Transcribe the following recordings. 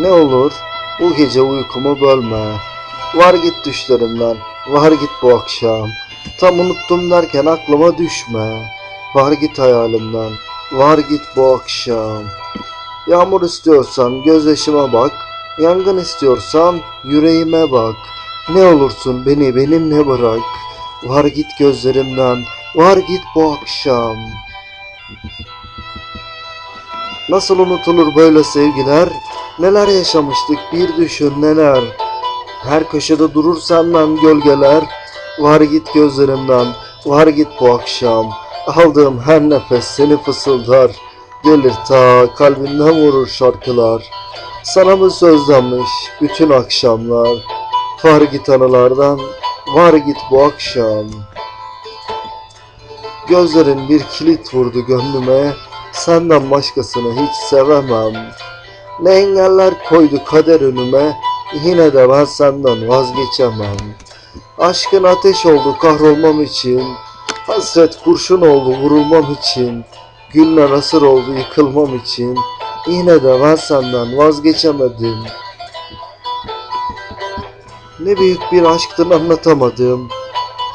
Ne olur bu gece uykumu bölme. Var git düşlerimden, var git bu akşam. Tam unuttum derken aklıma düşme. Var git hayalimden, var git bu akşam. Yağmur istiyorsan gözyaşıma bak, yangın istiyorsan yüreğime bak. Ne olursun beni benimle bırak. Var git gözlerimden, var git bu akşam. Nasıl unutulur böyle sevgiler? Neler yaşamıştık bir düşün neler. Her köşede durur senden gölgeler. Var git gözlerimden, var git bu akşam. Aldığım her nefes seni fısıldar. Gelir ta kalbinden vurur şarkılar. Sana mı sözlenmiş bütün akşamlar? Var git anılardan, var git bu akşam. Gözlerin bir kilit vurdu gönlüme. Senden başkasını hiç sevemem. Ne engeller koydu kader önüme. Yine de ben senden vazgeçemem. Aşkın ateş oldu kahrolmam için. Hasret kurşun oldu vurulmam için. Güller asır oldu yıkılmam için. Yine de ben senden vazgeçemedim. Ne büyük bir aşktın anlatamadım.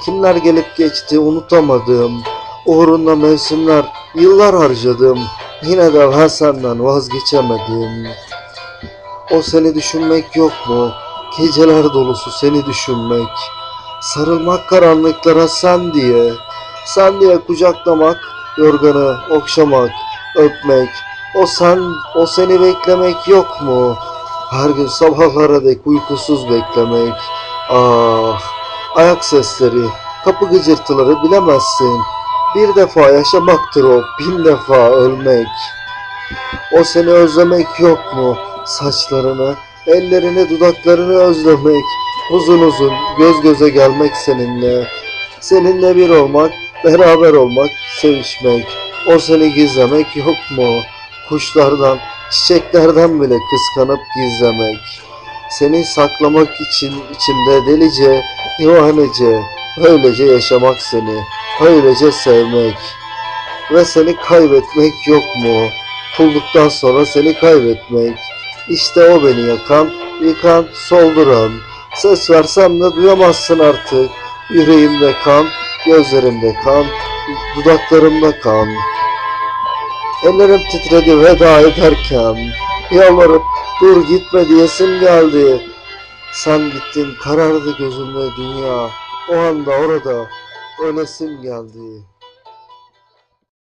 Kimler gelip geçti unutamadım. Uğrunda mevsimler, yıllar harcadım. Yine de senden vazgeçemedim. O seni düşünmek yok mu? Geceler dolusu seni düşünmek. Sarılmak karanlıklara sen diye. Sen diye kucaklamak, yorganı okşamak, öpmek. O sen, o seni beklemek yok mu? Her gün sabahlara dek uykusuz beklemek. Ah, ayak sesleri, kapı gıcırtıları bilemezsin. Bir defa yaşamaktır o, bin defa ölmek. O seni özlemek yok mu? Saçlarını, ellerini, dudaklarını özlemek. Uzun uzun göz göze gelmek seninle. Seninle bir olmak, beraber olmak, sevişmek. O seni gizlemek yok mu? Kuşlardan, çiçeklerden bile kıskanıp gizlemek. Seni saklamak için içimde delice, divanece, öylece yaşamak seni, öylece sevmek. Ve seni kaybetmek yok mu? Bulduktan sonra seni kaybetmek. İşte o beni yakan, yıkan, solduran. Ses versem de duyamazsın artık. Yüreğimde kan, gözlerimde kan, dudaklarımda kan. Ellerim titredi veda ederken. Yalvarıp dur gitme diyesim geldi. Sen gittin karardı gözümde dünya. O anda orada ölesim geldi.